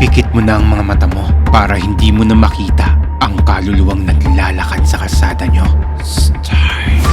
Ipikit mo na ang mga mata mo para hindi mo na makita ang kaluluwang naglalakad sa kalsada nyo. Start.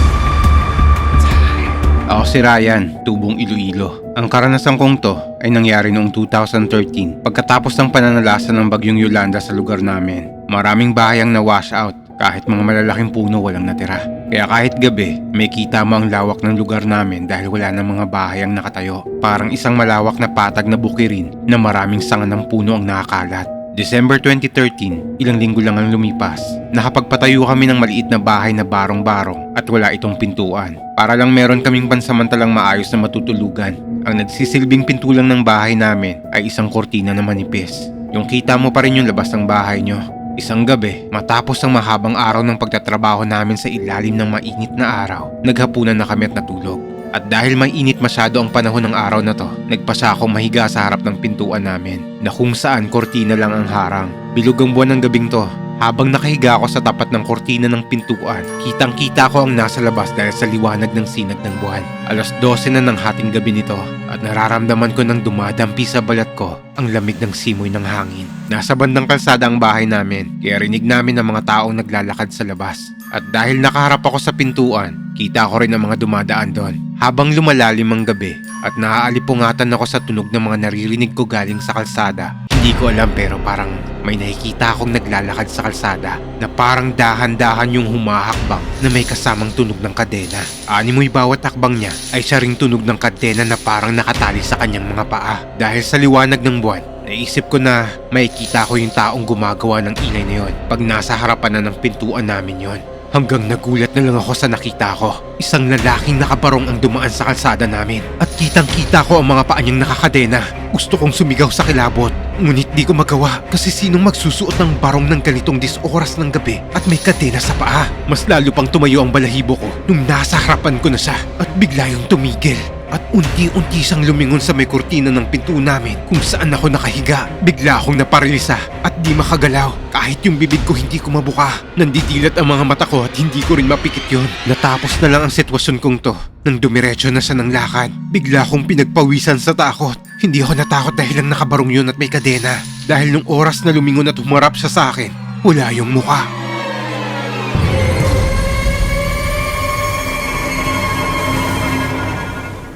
Ako si Ryan, tubong Iloilo. Ang karanasan kong to ay nangyari noong 2013 pagkatapos ng pananalasa ng bagyong Yolanda sa lugar namin. Maraming bahay ang na-wash out kahit mga malalaking puno walang natira. Kaya kahit gabi, may kita mo ang lawak ng lugar namin dahil wala na mga bahay ang nakatayo. Parang isang malawak na patag na bukirin na maraming sanga ng puno ang nakakalat. December 2013, ilang linggo lang ang lumipas. Nakapagpatayo kami ng maliit na bahay na barong-barong at wala itong pintuan. Para lang meron kaming pansamantalang maayos na matutulugan. Ang nagsisilbing pintulang ng bahay namin ay isang kortina na manipis. Yung kita mo pa rin yung labas ng bahay nyo. Isang gabi, matapos ang mahabang araw ng pagtatrabaho namin sa ilalim ng mainit na araw, naghapunan na kami at natulog. At dahil may init masyado ang panahon ng araw na to, nagpasa akong mahiga sa harap ng pintuan namin na kung saan kortina lang ang harang. Bilog ang buwan ng gabing to. Habang nakahiga ako sa tapat ng kortina ng pintuan, kitang kita ko ang nasa labas dahil sa liwanag ng sinag ng buwan. Alas 12 na ng hating gabi nito at nararamdaman ko nang dumadampi sa balat ko ang lamig ng simoy ng hangin. Nasa bandang kalsada ang bahay namin, kaya rinig namin ang mga taong naglalakad sa labas. At dahil nakaharap ako sa pintuan, kita ko rin ang mga dumadaan doon. Habang lumalalim ang gabi at naaalimpungatan ako sa tunog ng mga naririnig ko galing sa kalsada, hindi ko alam pero parang may nakikita akong naglalakad sa kalsada na parang dahan-dahan yung humahakbang na may kasamang tunog ng kadena. Animoy bawat hakbang niya ay siya ring tunog ng kadena na parang nakatali sa kanyang mga paa. Dahil sa liwanag ng buwan, naisip ko na makikita ko yung taong gumagawa ng ingay na yon pag nasa harapan na ng pintuan namin yon. Hanggang nagulat na lang ako sa nakita ko. Isang lalaking nakabarong ang dumaan sa kalsada namin. At kitang kita ko ang mga paa niyang nakakadena. Gusto kong sumigaw sa kilabot. Ngunit di ko magawa kasi sinong magsusuot ng barong ng ganitong dis oras ng gabi at may kadena sa paa. Mas lalo pang tumayo ang balahibo ko nung nasa harapan ko na siya at bigla yung tumigil. At unti-unti siyang lumingon sa may kurtina ng pinto namin kung saan ako nakahiga. Bigla akong naparilisa at di makagalaw. Kahit yung bibig ko hindi ko mabuka. Nandidilat ang mga mata ko at hindi ko rin mapikit yon. Natapos na lang ang sitwasyon kong to. Nang dumiretso na siya ng lakad, bigla akong pinagpawisan sa takot. Hindi ako natakot dahil lang nakabarong yun at may kadena. Dahil nung oras na lumingon at humarap siya sa akin, wala yung muka.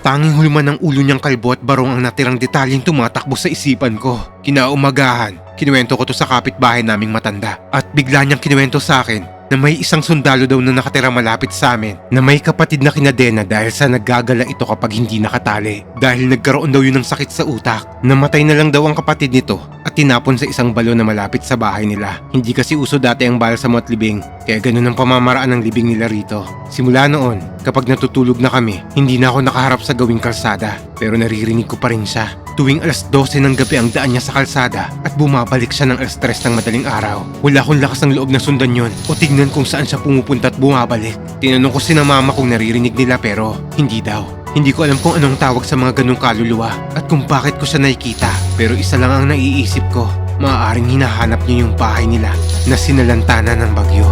Tanging hulma ng ulo niyang kalbo at barong ang natirang detalyeng tumatakbo sa isipan ko. Kinaumagahan, kinuwento ko to sa kapitbahay naming matanda. At bigla niyang kinuwento sa akin na may isang sundalo daw na nakatira malapit sa amin na may kapatid na kinadena dahil sa naggagala ito kapag hindi nakatali. Dahil nagkaroon daw yun ng sakit sa utak. Namatay na lang daw ang kapatid nito at tinapon sa isang balon na malapit sa bahay nila. Hindi kasi uso dati ang balsamo at libing, kaya ganun ang pamamaraan ng libing nila rito. Simula noon, kapag natutulog na kami, hindi na ako nakaharap sa gawing kalsada, pero naririnig ko pa rin siya. Tuwing alas 12 ng gabi ang daan niya sa kalsada at bumabalik siya ng alas 3 ng madaling araw. Wala akong lakas ng loob na sundan yon o tignan kung saan siya pumupunta at bumabalik. Tinanong ko si na mama kung naririnig nila pero hindi daw. Hindi ko alam kung anong tawag sa mga ganong kaluluwa at kung bakit ko siya nakikita. Pero isa lang ang naiisip ko. Maaaring hinahanap niya yung bahay nila na sinalantanan ng bagyo.